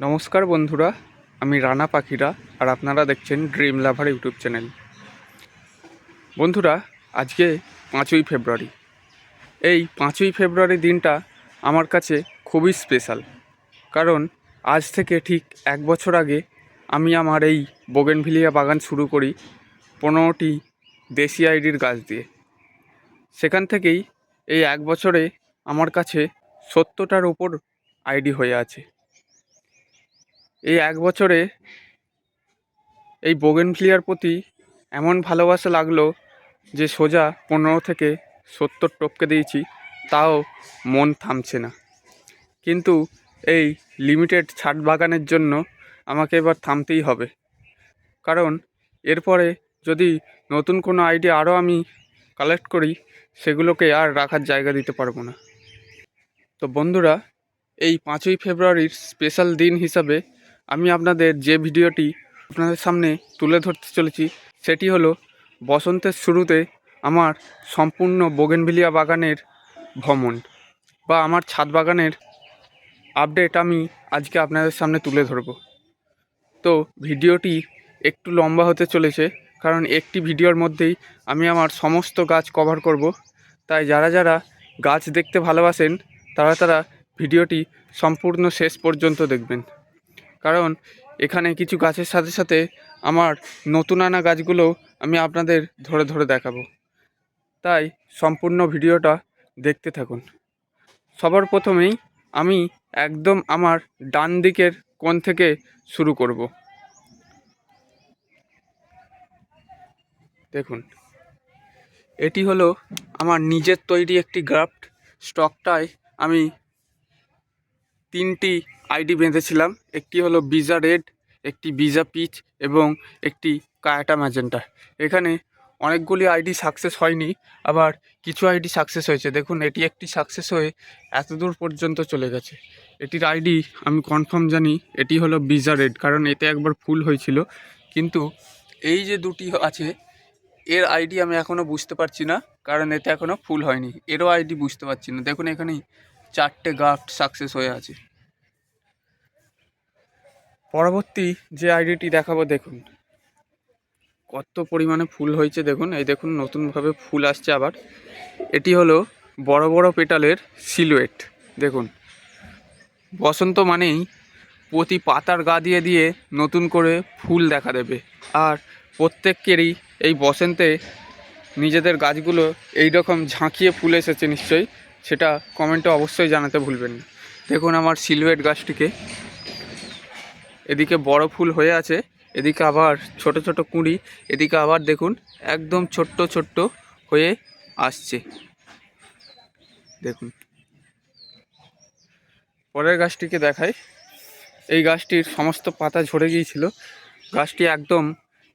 নমস্কার বন্ধুরা, আমি রানা পাখিরা আর আপনারা দেখছেন ড্রিম লাভার ইউটিউব চ্যানেল। বন্ধুরা, আজকে পাঁচই ফেব্রুয়ারি। এই পাঁচই ফেব্রুয়ারি দিনটা আমার কাছে খুবই স্পেশাল কারণ আজ থেকে ঠিক এক বছর আগে আমি আমার এই বোগেনভিলিয়া বাগান শুরু করি পনেরোটি দেশি আইডির গাছ দিয়ে। সেখান থেকেই এই এক বছরে আমার কাছে সত্তরটার ওপর আইডি হয়ে আছে। এই এক বছরে এই বোগেনভ্লিয়ার প্রতি এমন ভালোবাসা লাগল যে সোজা পনেরো থেকে সত্তর টপকে দিয়েছি, তাও মন থামছে না। কিন্তু এই লিমিটেড ছাদ বাগানের জন্য আমাকে এবার থামতেই হবে। কারণ এরপরে যদি নতুন কোনো আইডিয়া আরও আমি কালেক্ট করি, সেগুলোকে আর রাখার জায়গা দিতে পারব না। তো বন্ধুরা, এই পাঁচই ফেব্রুয়ারির স্পেশাল দিন হিসাবে আমি আপনাদের যে ভিডিওটি আপনাদের সামনে তুলে ধরতে চলেছি, সেটি হলো বসন্তের শুরুতে আমার সম্পূর্ণ বোগেনভিলিয়া বাগানের ভ্রমণ বা আমার ছাদ বাগানের আপডেট আমি আজকে আপনাদের সামনে তুলে ধরব। তো ভিডিওটি একটু লম্বা হতে চলেছে, কারণ একটি ভিডিওর মধ্যেই আমি আমার সমস্ত গাছ কভার করব। তাই যারা যারা গাছ দেখতে ভালোবাসেন, তারা তারা ভিডিওটি সম্পূর্ণ শেষ পর্যন্ত দেখবেন। কারণ এখানে কিছু গাছের সাথে সাথে আমার নতুন আনা গাছগুলো আমি আপনাদের ধরে ধরে দেখাবো। তাই সম্পূর্ণ ভিডিওটা দেখতে থাকুন। সবার প্রথমেই আমি একদম আমার ডান দিকের কোণ থেকে শুরু করব। দেখুন, এটি হলো আমার নিজের তৈরি একটি গ্রাফট। স্টকটায় আমি তিনটি আইডি বেঁধেছিলাম। একটি হলো বিজা রেড একটি বিজা পিচ এবং একটি কায়াটা ম্যাজেন্টা এখানে অনেকগুলি আইডি সাকসেস হয়নি, আবার কিছু আইডি সাকসেস হয়েছে। দেখুন, এটি একটি সাকসেস হয়ে এত দূর পর্যন্ত চলে গেছে। এটির আইডি আমি কনফার্ম জানি, এটি হলো বিজা রেড কারণ এতে একবার ফুল হয়েছিল। কিন্তু এই যে দুটি আছে, এর আইডি আমি এখনও বুঝতে পারছি না, কারণ এতে এখনও ফুল হয়নি। এরও আইডি বুঝতে পারছি না। দেখুন, এখানেই চারটে গাফট সাকসেস হয়ে আছে। পরবর্তী যে আইডিটি দেখাবো, দেখুন। কত পরিমাণে ফুল হয়েছে, দেখুন। এই দেখুন, নতুনভাবে ফুল আসছে আবার। এটি হলো বড় বড় পেটালের সিলুয়েট দেখুন। বসন্ত মানেই প্রতি পাতার গা দিয়ে দিয়ে নতুন করে ফুল দেখা দেবে। আর প্রত্যেকেরই এই বসন্তে নিজেদের গাছগুলো এই রকম ঝাঁকিয়ে ফুল এসেছে নিশ্চয়ই, সেটা কমেন্টে অবশ্যই জানাতে ভুলবেন না। দেখুন আমার সিলুয়েট গাছটিকে। এদিকে বড় ফুল হয়ে আছে, এদিকে আবার ছোট ছোট কুঁড়ি, এদিকে আবার দেখুন একদম ছোট্ট ছোট্ট হয়ে আসছে। দেখুন। পরের গাছটিকে দেখাই। এই গাছটির সমস্ত পাতা ঝরে গিয়েছিল। গাছটি একদম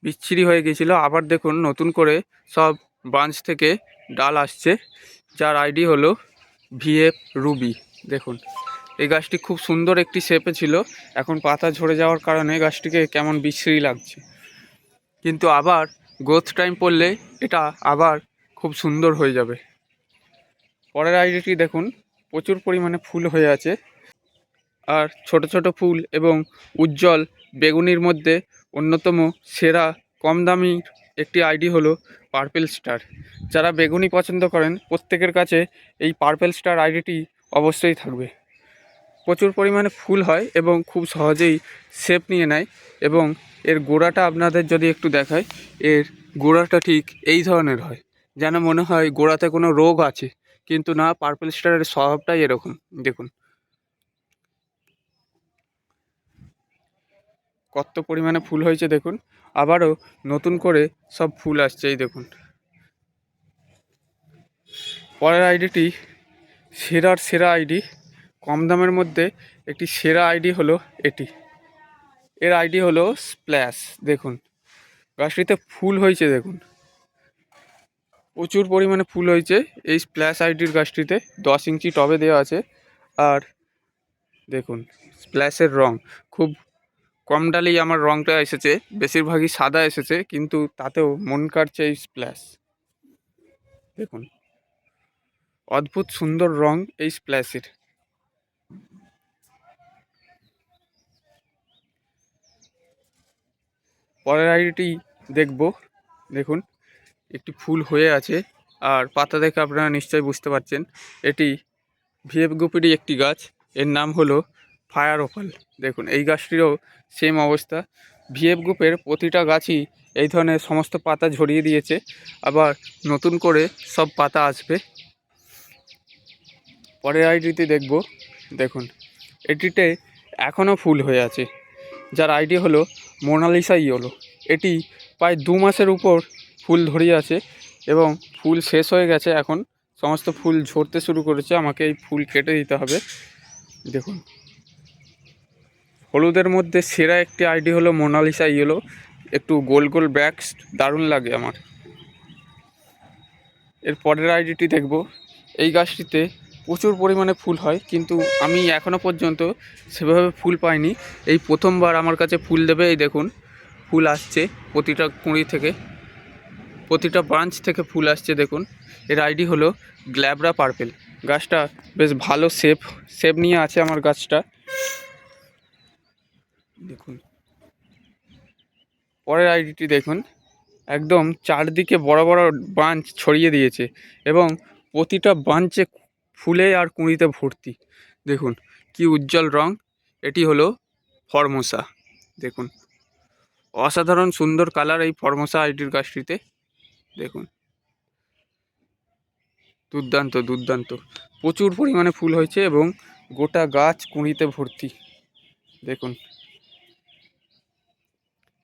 বিচ্ছিরি হয়ে গিয়েছিল। আবার দেখুন নতুন করে সব ব্রাঞ্চ থেকে ডাল আসছে। যার আইডি হলো ভিএফ রুবি। দেখুন। এই গাছটি খুব সুন্দর একটি শেপে ছিল। এখন পাতা ঝরে যাওয়ার কারণে গাছটিকে কেমন বিশ্রী লাগছে। কিন্তু আবার গ্রোথ টাইম পড়লে এটা আবার খুব সুন্দর হয়ে যাবে। পরের আইডিটি দেখুন, প্রচুর পরিমাণে ফুল হয়ে আছে। আর ছোট ছোট ফুল এবং উজ্জ্বল বেগুনির মধ্যে অন্যতম সেরা কম দামি একটি আইডি হলো পার্পেল স্টার যারা বেগুনি পছন্দ করেন, প্রত্যেকের কাছে এই পার্পেল স্টার আইডিটি অবশ্যই থাকবে। প্রচুর পরিমাণে ফুল হয় এবং খুব সহজেই শেপ নিয়ে নেয় এবং এর গোড়াটা আপনাদের যদি একটু দেখায় এর গোড়াটা ঠিক এই ধরনের হয়। যেন মনে হয় গোড়াতে কোনো রোগ আছে, কিন্তু না পার্পেল স্টারের স্বভাবটাই এরকম। দেখুন। কত পরিমাণে ফুল হয়েছে দেখুন। আবারও নতুন করে সব ফুল আসছে, এই দেখুন। পরের আইডিটি সেরার সেরা আইডি কম দামের মধ্যে একটি সেরা আইডি হলো এটি। এর আইডি হলো স্প্ল্যাশ, দেখুন। গাছটিতে ফুল হয়েছে, দেখুন। প্রচুর পরিমাণে ফুল হয়েছে এই স্প্ল্যাশ আইডির গাছটিতে, দশ ইঞ্চি টবে দেওয়া আছে। আর দেখুন, স্প্ল্যাশের রং, খুব কম ডালেই আমার রংটা এসেছে, বেশিরভাগই সাদা এসেছে, কিন্তু তাতেও মন কাটছে এই স্প্ল্যাশ। দেখুন, অদ্ভুত সুন্দর রং এই স্প্ল্যাশের। পরের আইডিটি দেখব। দেখুন, একটি ফুল হয়ে আছে। আর পাতা দেখে আপনারা নিশ্চয়ই বুঝতে পারছেন, এটি ভিএফ গুপিরই একটি গাছ। এর নাম হলো ফায়ার ওপাল। দেখুন, এই গাছটিরও সেম অবস্থা। ভিএফ গ্রুপের প্রতিটা গাছই এই ধরনের সমস্ত পাতা ঝরিয়ে দিয়েছে। আবার নতুন করে সব পাতা আসবে। পরের আইডিতে দেখব। দেখুন, এটিতে এখনও ফুল হয়ে আছে। যার আইডি হলো মোনালিসা ইয়োলো। এটি প্রায় দু মাসের উপর ফুল ধরিয়ে আছে এবং ফুল শেষ হয়ে গেছে এখন। সমস্ত ফুল ঝরতে শুরু করেছে, আমাকে এই ফুল কেটে দিতে হবে। দেখুন। হলুদের মধ্যে সেরা একটি আইডি হলো মোনালিসা ইয়েলো। একটু গোল গোল ব্যাগস দারুণ লাগে আমার। এর পরের আইডিটি দেখব। এই গাছটিতে প্রচুর পরিমাণে ফুল হয়, কিন্তু আমি এখনও পর্যন্ত সেভাবে ফুল পাইনি। এই প্রথমবার আমার কাছে ফুল দেবে, এই দেখুন, ফুল আসছে প্রতিটা কুঁড়ি থেকে, প্রতিটা ব্রাঞ্চ থেকে ফুল আসছে, দেখুন। এর আইডি হলো গ্ল্যাবরা পার্পেল। গাছটা বেশ ভালো শেপ শেপ নিয়ে আছে আমার গাছটা। দেখুন। পরের আইডিটি দেখুন, একদম চারদিকে বড় বড় বাঞ্চ ছড়িয়ে দিয়েছে এবং প্রতিটা বাঞ্চে ফুলে আর কুঁড়িতে ভর্তি। দেখুন, কি উজ্জ্বল রং। এটি হলো ফরমোসা। দেখুন, অসাধারণ সুন্দর কালার এই ফরমোসা আইডির গাছটিতে। দেখুন, দুর্দান্ত দুর্দান্ত। প্রচুর পরিমাণে ফুল হয়েছে এবং গোটা গাছ কুঁড়িতে ভর্তি। দেখুন,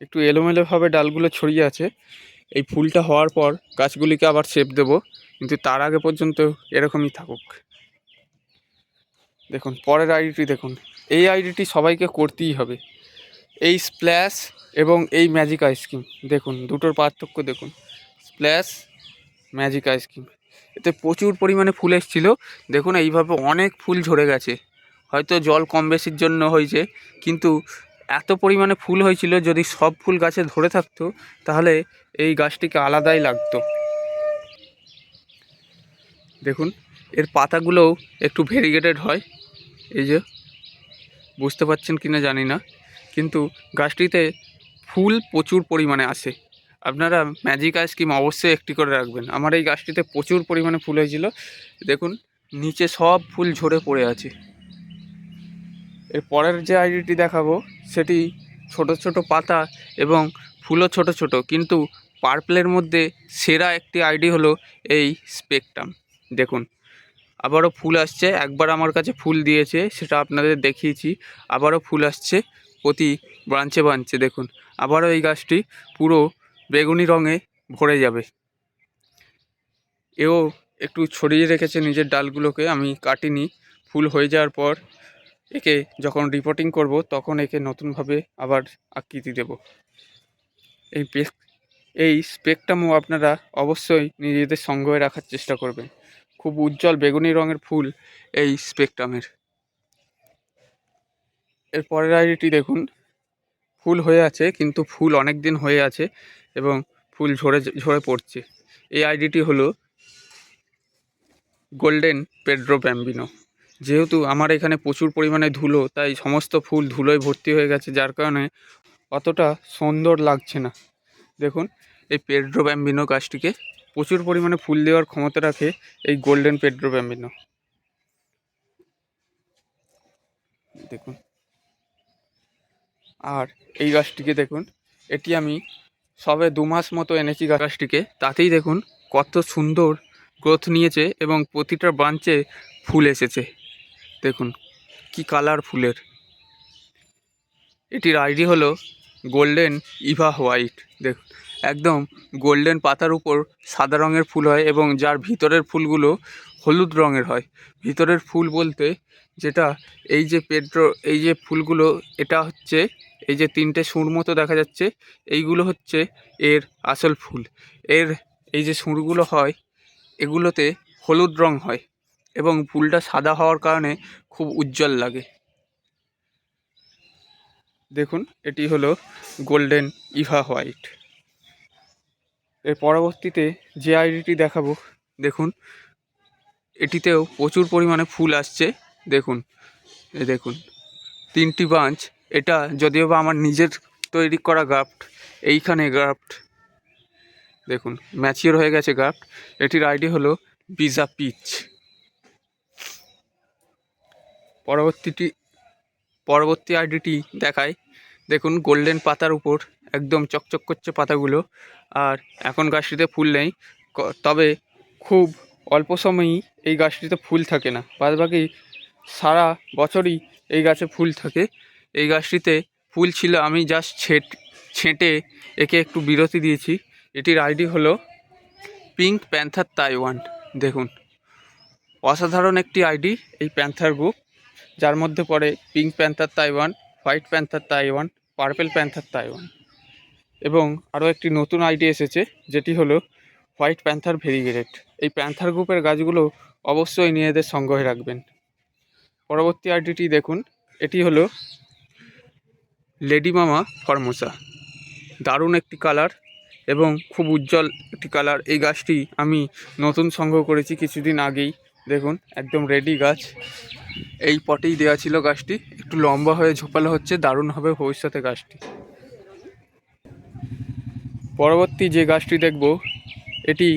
একটু এলোমেলোভাবে ডালগুলো ছড়িয়ে আছে। এই ফুলটা হওয়ার পর গাছগুলিকে আবার শেপ দেব, কিন্তু তার আগে পর্যন্ত এরকমই থাকুক। দেখুন, পরের আইডিটি দেখুন। এই আইডিটি সবাইকে করতেই হবে। এই স্প্ল্যাশ এবং এই ম্যাজিক আইসক্রিম দেখুন, দুটোর পার্থক্য দেখুন। স্প্ল্যাশ ম্যাজিক আইসক্রিম এতে প্রচুর পরিমাণে ফুল এসেছিল। দেখুন, এইভাবে অনেক ফুল ঝরে গেছে। হয়তো জল কম বেশির জন্য হয়েছে, কিন্তু এত পরিমাণে ফুল হয়েছিল, যদি সব ফুল গাছে ধরে থাকতো, তাহলে এই গাছটিকে আলাদাই লাগতো। দেখুন এর পাতাগুলোও একটু ভেরিগেটেড হয়। এই যে, বুঝতে পারছেন কি না জানি না। কিন্তু গাছটিতে ফুল প্রচুর পরিমাণে আসে আপনারা ম্যাজিক আইসক্রিম অবশ্যই একটি করে রাখবেন। আমার এই গাছটিতে প্রচুর পরিমাণে ফুল হয়েছিল। দেখুন, নিচে সব ফুল ঝরে পড়ে আছে। এর পরের যে আইডিটি দেখাবো, সেটি ছোট ছোট পাতা এবং ফুলও ছোট ছোট। কিন্তু পার্পলের মধ্যে সেরা একটি আইডি হলো এই স্পেকটাম দেখুন আবারও ফুল আসছে, একবার আমার কাছে ফুল দিয়েছে, সেটা আপনাদের দেখিয়েছি। আবারও ফুল আসছে প্রতি ব্রাঞ্চে ব্রাঞ্চে, দেখুন। আবারও এই গাছটি পুরো বেগুনি রঙে ভরে যাবে। এও একটু ছড়িয়ে রেখেছে নিজের ডালগুলোকে, আমি কাটিনি। ফুল হয়ে যাওয়ার পর একে যখন রিপোর্টিং করব, তখন একে নতুনভাবে আবার আকৃতি দেব। এই এই স্পেকটামও আপনারা অবশ্যই নিজেদের সঙ্গে রাখার চেষ্টা করবেন। খুব উজ্জ্বল বেগুনি রঙের ফুল এই স্পেকট্রামের। এর পরের আইডিটি দেখুন, ফুল হয়ে আছে, কিন্তু ফুল অনেক দিন হয়ে আছে এবং ফুল ঝরে ঝরে পড়ছে। এই আইডিটি হলো গোল্ডেন পেড্রো ব্যাম্বিনো। যেহেতু আমার এখানে প্রচুর পরিমাণে ধুলো, তাই সমস্ত ফুল ধুলোয় ভর্তি হয়ে গেছে, যার কারণে অতটা সুন্দর লাগছে না। দেখুন, এই পেড্রো ব্যাম্বিনো গাছটিকে প্রচুর পরিমাণে ফুল দেওয়ার ক্ষমতা রাখে এই গোল্ডেন পেড্রো ব্যাম্বিনো দেখুন। আর এই গাছটিকে দেখুন, এটি আমি সবে দু মাস মতো এনেছি গাছটিকে। তাতেই দেখুন কত সুন্দর গ্রোথ নিয়েছে এবং প্রতিটা ব্রাঞ্চে ফুল এসেছে। দেখুন কি কালার ফুলের। এটির আইডি হলো গোল্ডেন ইভা হোয়াইট দেখুন। একদম গোল্ডেন পাতার উপর সাদা রঙের ফুল হয় এবং যার ভিতরের ফুলগুলো হলুদ রঙের হয়। ভিতরের ফুল বলতে যেটা এই যে পেট্রো, এই যে ফুলগুলো, এটা হচ্ছে এই যে তিনটে সুর মতো দেখা যাচ্ছে। এইগুলো হচ্ছে এর আসল ফুল। এর এই যে সুরগুলো হয়, এগুলোতে হলুদ রং হয় এবং ফুলটা সাদা হওয়ার কারণে খুব উজ্জ্বল লাগে। দেখুন, এটি হলো গোল্ডেন ইভা হোয়াইট। এর পরবর্তীতে যে আইডিটি দেখাবো, দেখুন, এটিতেও প্রচুর পরিমাণে ফুল আসছে, দেখুন, এ দেখুন, তিনটি বাঞ্চ, এটা যদিও বা আমার নিজের তৈরি করা গাফট, এইখানে গ্রাফট দেখুন, ম্যাচিওর হয়ে গেছে গ্রাফট এটির আইডি হলো পিজা পিচ। পরবর্তীটি, পরবর্তী আইডিটি দেখায়, দেখুন, গোল্ডেন পাতার উপর একদম চকচক করছে পাতাগুলো। আর এখন গাছটিতে ফুল নেই। তবে খুব অল্প সময়ই এই গাছটিতে ফুল থাকে না। বাদ বাকি সারা বছরই এই গাছে ফুল থাকে। এই গাছটিতে ফুল ছিল, আমি জাস্ট ছেট, ছেঁটে একে একটু বিরতি দিয়েছি। এটির আইডি হলো পিঙ্ক প্যান্থার তাইওয়ান। দেখুন। অসাধারণ একটি আইডি এই প্যান্থার গ্রুপ যার মধ্যে পড়ে pink panther Taiwan, white panther Taiwan, purple panther Taiwan. এবং আরও একটি নতুন আইডি এসেছে, যেটি হলো হোয়াইট প্যান্থার ভেরিগেটেড এই প্যান্থার গ্রুপের গাছগুলো অবশ্যই নিজেদের সংগ্রহে রাখবেন। পরবর্তী আইডিটি দেখুন, এটি হলো লেডি মামা ফর্মোসা। দারুণ একটি কালার এবং খুব উজ্জ্বল একটি কালার। এই গাছটি আমি নতুন সংগ্রহ করেছি কিছুদিন আগেই। দেখুন, একদম রেডি গাছ। এই পটেই দেওয়া ছিল গাছটি। একটু লম্বা হয়ে ঝোপালো হচ্ছে, দারুণ হবে ভবিষ্যতে গাছটি। পরবর্তী যে গাছটি দেখব, এটি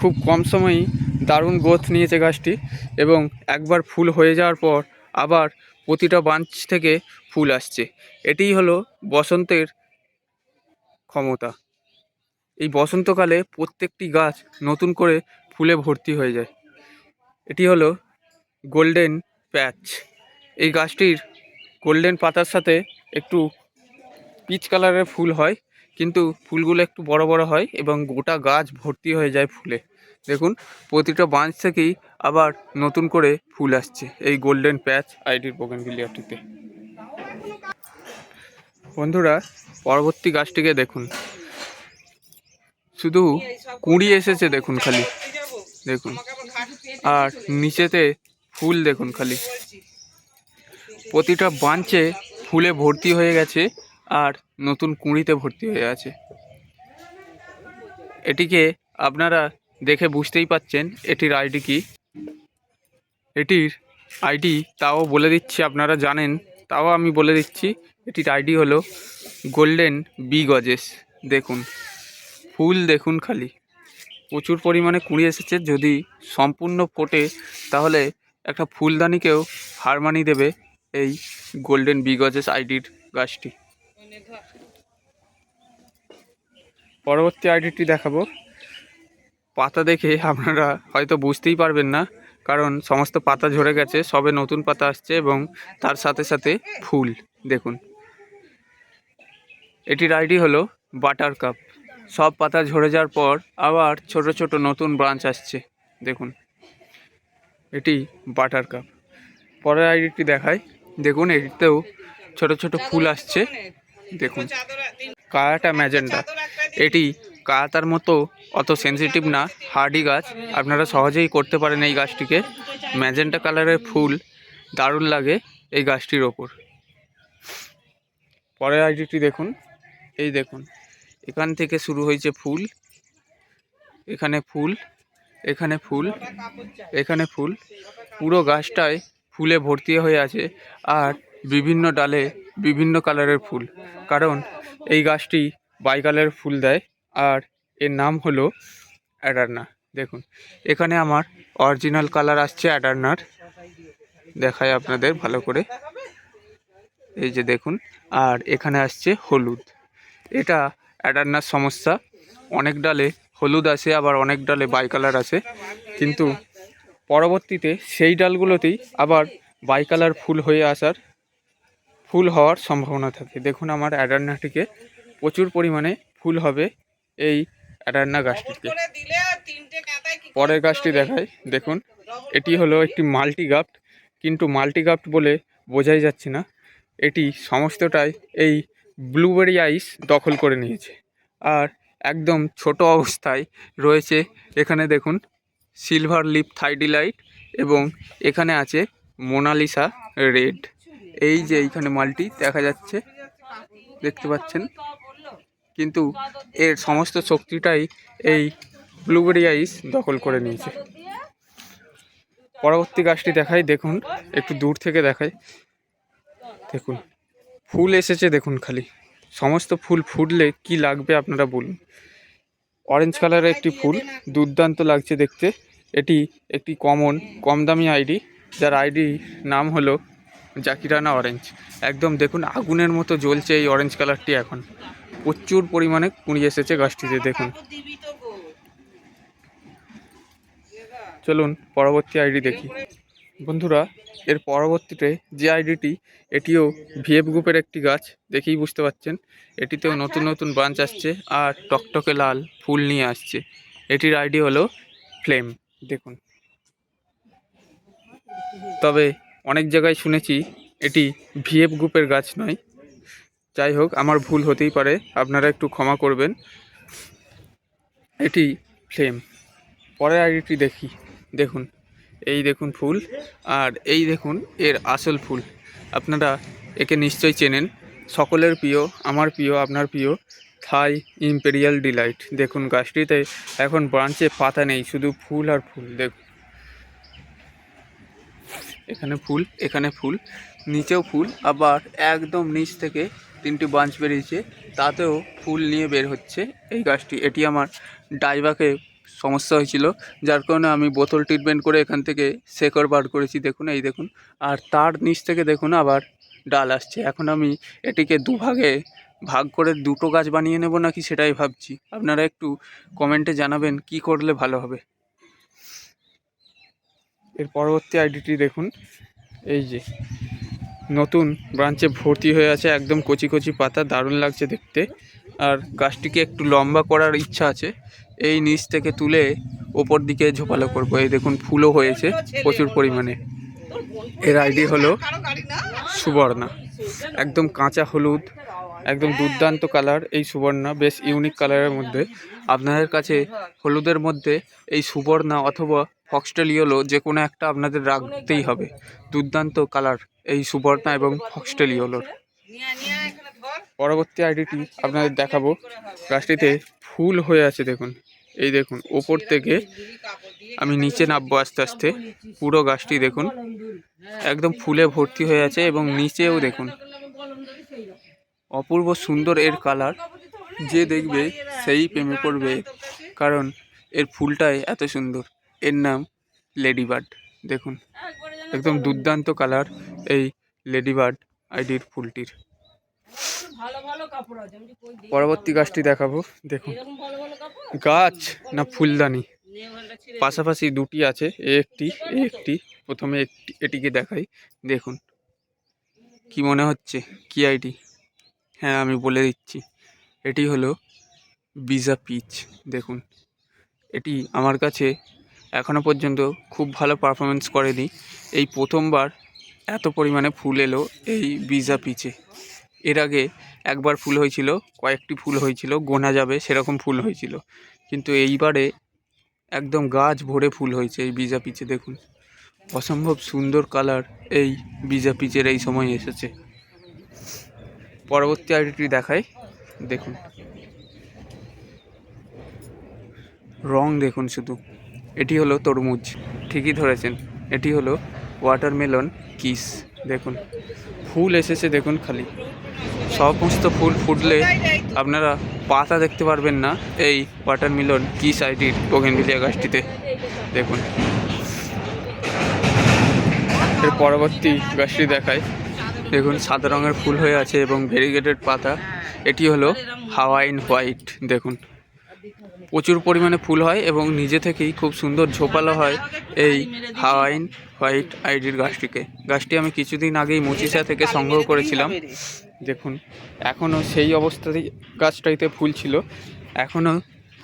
খুব কম সময়ই দারুণ গ্রোথ নিয়েছে গাছটি এবং একবার ফুল হয়ে যাওয়ার পর আবার প্রতিটা বাঞ্চ থেকে ফুল আসছে। এটিই হলো বসন্তের ক্ষমতা। এই বসন্তকালে প্রত্যেকটি গাছ নতুন করে ফুলে ভর্তি হয়ে যায়। এটি হলো গোল্ডেন প্যাচ। এই গাছটির গোল্ডেন পাতার সাথে একটু পিচ কালারের ফুল হয়। কিন্তু ফুলগুলো একটু বড় বড় হয় এবং গোটা গাছ ভর্তি হয়ে যায় ফুলে। দেখুন, প্রতিটা বাঁশ থেকেই আবার নতুন করে ফুল আসছে এই গোল্ডেন প্যাচ আইডির বোগেনভিলিয়াটিতে বন্ধুরা, পরবর্তী গাছটিকে দেখুন। শুধু কুঁড়ি এসেছে দেখুন খালি। দেখুন, আর নিচেতে ফুল দেখুন খালি। প্রতিটা বাঞ্চে ফুলে ভর্তি হয়ে গেছে আর নতুন কুঁড়িতে ভর্তি হয়ে আছে। এটিকে আপনারা দেখে বুঝতেই পাচ্ছেন এটির আইডি কি। এটির আইডি তাও বলে দিচ্ছি, আপনারা জানেন, তাও আমি বলে দিচ্ছি, এটির আইডি হলো গোল্ডেন বি গজেস। দেখুন, ফুল দেখুন খালি। প্রচুর পরিমাণে কুঁড়ি এসেছে, যদি সম্পূর্ণ ফোটে, তাহলে একটা ফুলদানিকেও হার মানিয়ে দেবে এই গোল্ডেন বি গজেস আইডির গাছটি। পরবর্তী আইডিটি দেখাবো। পাতা দেখে আপনারা হয়তো বুঝতেই পারবেন না, কারণ সমস্ত পাতা ঝরে গেছে, সবে নতুন পাতা আসছে এবং তার সাথে সাথে ফুল, দেখুন। এটির আইডি হলো বাটার কাপ। সব পাতা ঝরে যাওয়ার পর আবার ছোট ছোট নতুন ব্রাঞ্চ আসছে, দেখুন। এটি বাটার কাপ। পরের আইডিটি দেখায় দেখুন, এটিতেও ছোট ছোট ফুল আসছে। দেখুন। কায়াটা ম্যাজেন্ডা এটি কায়াতার মতো অত সেনসিটিভ না হার্ডি গাছ। আপনারা সহজেই করতে পারেন এই গাছটিকে। ম্যাজেন্টা কালারের ফুল দারুণ লাগে এই গাছটির ওপর। পরের আইডিটি দেখুন। এই দেখুন এখান থেকে শুরু হয়েছে ফুল। এখানে ফুল এখানে ফুল এখানে ফুল। পুরো গাছটায় ফুলে ভর্তি হয়ে আছে আর বিভিন্ন ডালে বিভিন্ন কালারের ফুল। কারণ এই গাছটি বাই কালারের ফুল দেয়, আর এর নাম হলো অ্যাডারনা। দেখুন, এখানে আমার অরিজিনাল কালার আসছে অ্যাডারনার। দেখায় আপনাদের ভালো করে। এই যে দেখুন, আর এখানে আসছে হলুদ। এটা অ্যাডারনার সমস্যা। অনেক ডালে হলুদ আসে, আবার অনেক ডালে বাই কালার আসে। কিন্তু পরবর্তীতে সেই ডালগুলোতেই আবার বাই কালার ফুল হয়ে আসার ফুল হওয়ার সম্ভাবনা থাকে। দেখুন আমার অ্যাডারনাটিকে প্রচুর পরিমাণে ফুল হবে এই অ্যাডারনা গাছটিকে পরের গাছটি দেখায় দেখুন, এটি হলো একটি মাল্টি গাফট কিন্তু মাল্টি গাফট বলে বোঝাই যাচ্ছে না। এটি সমস্তটাই এই ব্লুবেরি আইস দখল করে নিয়েছে। আর একদম ছোট অবস্থায় রয়েছে, এখানে দেখুন, সিলভার লিপ থাইডিলাইট এবং এখানে আছে মোনালিসা রেড। এই যে এইখানে মালটি দেখা যাচ্ছে, দেখতে পাচ্ছেন। কিন্তু এর সমস্ত শক্তিটাই এই ব্লুবেরি আইস দখল করে নিয়েছে। পরবর্তী গাছটি দেখাই, দেখুন, একটু দূর থেকে দেখাই। দেখুন, ফুল এসেছে, দেখুন খালি। সমস্ত ফুল ফুটলে কি লাগবে আপনারা বলুন। অরেঞ্জ কালারের একটি ফুল, দুর্দান্ত লাগছে দেখতে। এটি একটি কমন কম দামি আইডি যার আইডি নাম হলো জাকিরানা অরেঞ্জ একদম দেখুন, আগুনের মতো জ্বলছে এই অরেঞ্জ কালারটি এখন। প্রচুর পরিমাণে কুড়ি এসেছে গাছটিতে, দেখুন। চলুন, পরবর্তী আইডি দেখি। বন্ধুরা, এর পরবর্তীতে যে আইডিটি এটিও ভিএফ গ্রুপের একটি গাছ, দেখেই বুঝতে পারছেন এটিতেও নতুন নতুন ব্রাঞ্চ আসছে আর টকটকে লাল ফুল নিয়ে আসছে। এটির আইডি হলো ফ্লেম দেখুন। তবে অনেক জায়গায় শুনেছি এটি ভিএফ গ্রুপের গাছ নয়। যাই হোক, আমার ভুল হতেই পারে, আপনারা একটু ক্ষমা করবেন। এটি ফ্লেম। পরের আইডিটি দেখি। দেখুন, এই দেখুন ফুল, আর এই দেখুন এর আসল ফুল। আপনারা একে নিশ্চয়ই চেনেন। সকলের প্রিয়, আমার প্রিয়, আপনার প্রিয় থাই ইম্পেরিয়াল ডিলাইট। দেখুন, গাছটিতে এখন ব্রাঞ্চে পাতা নেই, শুধু ফুল আর ফুল। দেখুন। এখানে ফুল এখানে ফুল, নিচেও ফুল, আবার একদম নিচ থেকে তিনটি বাঞ্চ বেরিয়েছে, তাতেও ফুল নিয়ে বের হচ্ছে এই গাছটি। এটি আমার ডাইভাকে সমস্যা হয়েছিল, যার কারণে আমি বোতল ট্রিটমেন্ট করে এখান থেকে শেকড় বার করেছি, দেখুন, এই দেখুন, আর তার নিচ থেকে দেখুন, আবার ডাল আসছে। এখন আমি এটিকে দুভাগে ভাগ করে দুটো গাছ বানিয়ে নেব নাকি সেটাই ভাবছি। আপনারা একটু কমেন্টে জানাবেন কি করলে ভালো হবে। এর পরবর্তী আইডিটি দেখুন। এই যে, নতুন ব্রাঞ্চে ভর্তি হয়ে আছে একদম কচি কচি পাতা, দারুণ লাগছে দেখতে। আর গাছটিকে একটু লম্বা করার ইচ্ছা আছে। এই নিচ থেকে তুলে ওপর দিকে ঝোপালো করব। এই দেখুন, ফুলও হয়েছে প্রচুর পরিমাণে। এর আইডি হলো সুবর্ণা। একদম কাঁচা হলুদ, একদম দুর্দান্ত কালার এই সুবর্ণা, বেশ ইউনিক কালারের মধ্যে। আপনাদের কাছে হলুদের মধ্যে এই সুবর্ণা অথবা ফক্সটেল ইয়েলো যে কোনো একটা আপনাদের রাখতেই হবে। দুর্দান্ত কালার এই সুবর্ণা এবং ফক্সটেল ইয়েলোর পরবর্তী আইডিটি আপনাদের দেখাবো। গাছটিতে ফুল হয়ে আছে দেখুন। এই দেখুন, ওপর থেকে আমি নিচে নামবো আস্তে আস্তে। পুরো গাছটি দেখুন, একদম ফুলে ভর্তি হয়ে আছে এবং নিচেও দেখুন। অপূর্ব সুন্দর এর কালার যে দেখবে সেই প্রেমে পড়বে, কারণ এর ফুলটাই এত সুন্দর। এর নাম লেডিবার্ড দেখুন, একদম দুর্দান্ত কালার এই লেডিবার্ড আইডির ফুলটির। পরবর্তী গাছটি দেখাবো, দেখুন। গাছ না ফুলদানি? পাশাপাশি দুটি আছে একটি একটি। প্রথমে একটি, এটিকে দেখাই, দেখুন। কি মনে হচ্ছে? কি আইডি? হ্যাঁ আমি বলে দিচ্ছি। এটি হলো বিজা পিচ, দেখুন। এটি আমার কাছে এখনও পর্যন্ত খুব ভালো পারফরমেন্স করেনি। এই প্রথমবার এত পরিমাণে ফুল এলো এই বিজা পিচে। এর আগে একবার ফুল হয়েছিল, কয়েকটি ফুল হয়েছিল, গোনা যাবে সেরকম ফুল হয়েছিল। কিন্তু এইবারে একদম গাছ ভরে ফুল হয়েছে এই বিজা পিচে, দেখুন। অসম্ভব সুন্দর কালার এই বিজা পিচের এই সময় এসেছে। পরবর্তী আইডিটি দেখাই, দেখুন। রং দেখুন শুধু। এটি হলো তরমুজ। ঠিকই ধরেছেন, এটি হলো ওয়াটারমেলন কিস দেখুন, ফুল এসেছে দেখুন খালি। সমস্ত ফুল ফুটলে আপনারা পাতা দেখতে পারবেন না এই ওয়াটারমেলন কিস আইডির বোগেনভিলিয়া গাছটিতে। দেখুন, এর পরবর্তী গাছটি দেখায় দেখুন, সাদা রঙের ফুল হয়ে আছে এবং ভেরিগেটেড পাতা। এটি হলো হাওয়াইন হোয়াইট। দেখুন প্রচুর পরিমাণে ফুল হয় এবং নিজে থেকেই খুব সুন্দর ঝোপালো হয় এই হাওয়াইন হোয়াইট আইডির গাছটিকে। গাছটি আমি কিছুদিন আগেই মুচিসা থেকে সংগ্রহ করেছিলাম। দেখুন, এখনও সেই অবস্থাতেই গাছটাইতে ফুল ছিল। এখনও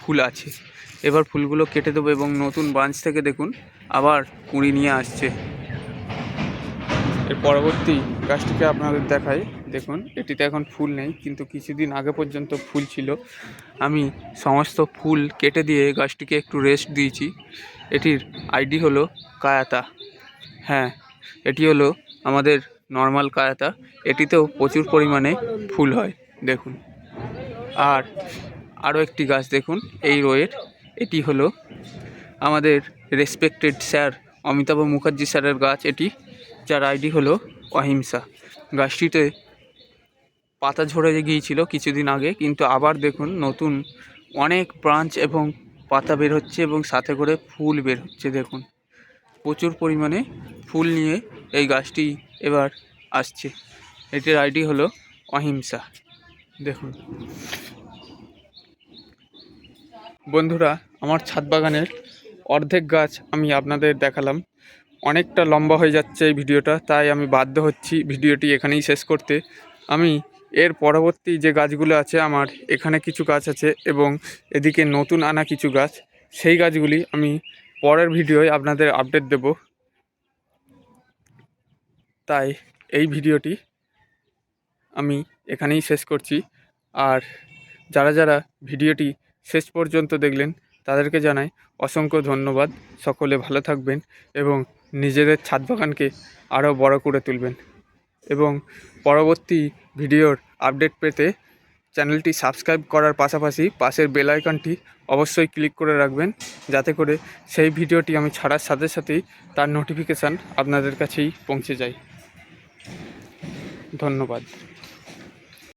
ফুল আছে। এবার ফুলগুলো কেটে দেবো এবং নতুন ব্রাঞ্চ থেকে দেখুন, আবার কুঁড়ি নিয়ে আসছে। এর পরবর্তী গাছটিকে আপনাদের দেখাই। দেখুন, এটিতে এখন ফুল নেই, কিন্তু কিছুদিন আগে পর্যন্ত ফুল ছিল। আমি সমস্ত ফুল কেটে দিয়ে গাছটিকে একটু রেস্ট দিয়েছি। এটির আইডি হলো কায়াতা। হ্যাঁ এটি হলো আমাদের নর্মাল কায়াতা। এটিতেও প্রচুর পরিমাণে ফুল হয়, দেখুন। আর আরও একটি গাছ দেখুন, এই রোয়ের। এটি হলো আমাদের রেসপেক্টেড স্যার অমিতাভ মুখার্জি স্যারের গাছ এটি, যার আইডি হলো অহিংসা। গাছটিতে পাতা ঝরে গিয়েছিল কিছুদিন আগে, কিন্তু আবার দেখুন নতুন অনেক ব্রাঞ্চ এবং পাতা বের হচ্ছে এবং সাথে করে ফুল বের হচ্ছে, দেখুন। প্রচুর পরিমাণে ফুল নিয়ে এই গাছটি এবার আসছে। এটির আইডি হলো অহিংসা, দেখুন। বন্ধুরা, আমার ছাদ বাগানের অর্ধেক গাছ আমি আপনাদের দেখালাম। অনেকটা লম্বা হয়ে যাচ্ছে এই ভিডিওটা, তাই আমি বাধ্য হচ্ছি ভিডিওটি এখানেই শেষ করতে। আমি এর পরবর্তী যে গাছগুলো আছে আমার, এখানে কিছু গাছ আছে এবং এদিকে নতুন আনা কিছু গাছ। সেই গাছগুলি আমি পরের ভিডিওয় আপনাদের আপডেট দেব। তাই এই ভিডিওটি আমি এখানেই শেষ করছি। আর যারা যারা ভিডিওটি শেষ পর্যন্ত দেখলেন, তাদেরকে জানাই অসংখ্য ধন্যবাদ। সকলে ভালো থাকবেন এবং নিজেদের ছাদ বাগানকে আরও বড় করে তুলবেন। এবং পরবর্তী ভিডিওর আপডেট পেতে চ্যানেলটি সাবস্ক্রাইব করার পাশাপাশি পাশের বেল আইকনটি অবশ্যই ক্লিক করে রাখবেন, যাতে করে সেই ভিডিওটি আমি ছাড়ার সাথে সাথেই তার নোটিফিকেশান আপনাদের কাছেই পৌঁছে যায়। ধন্যবাদ।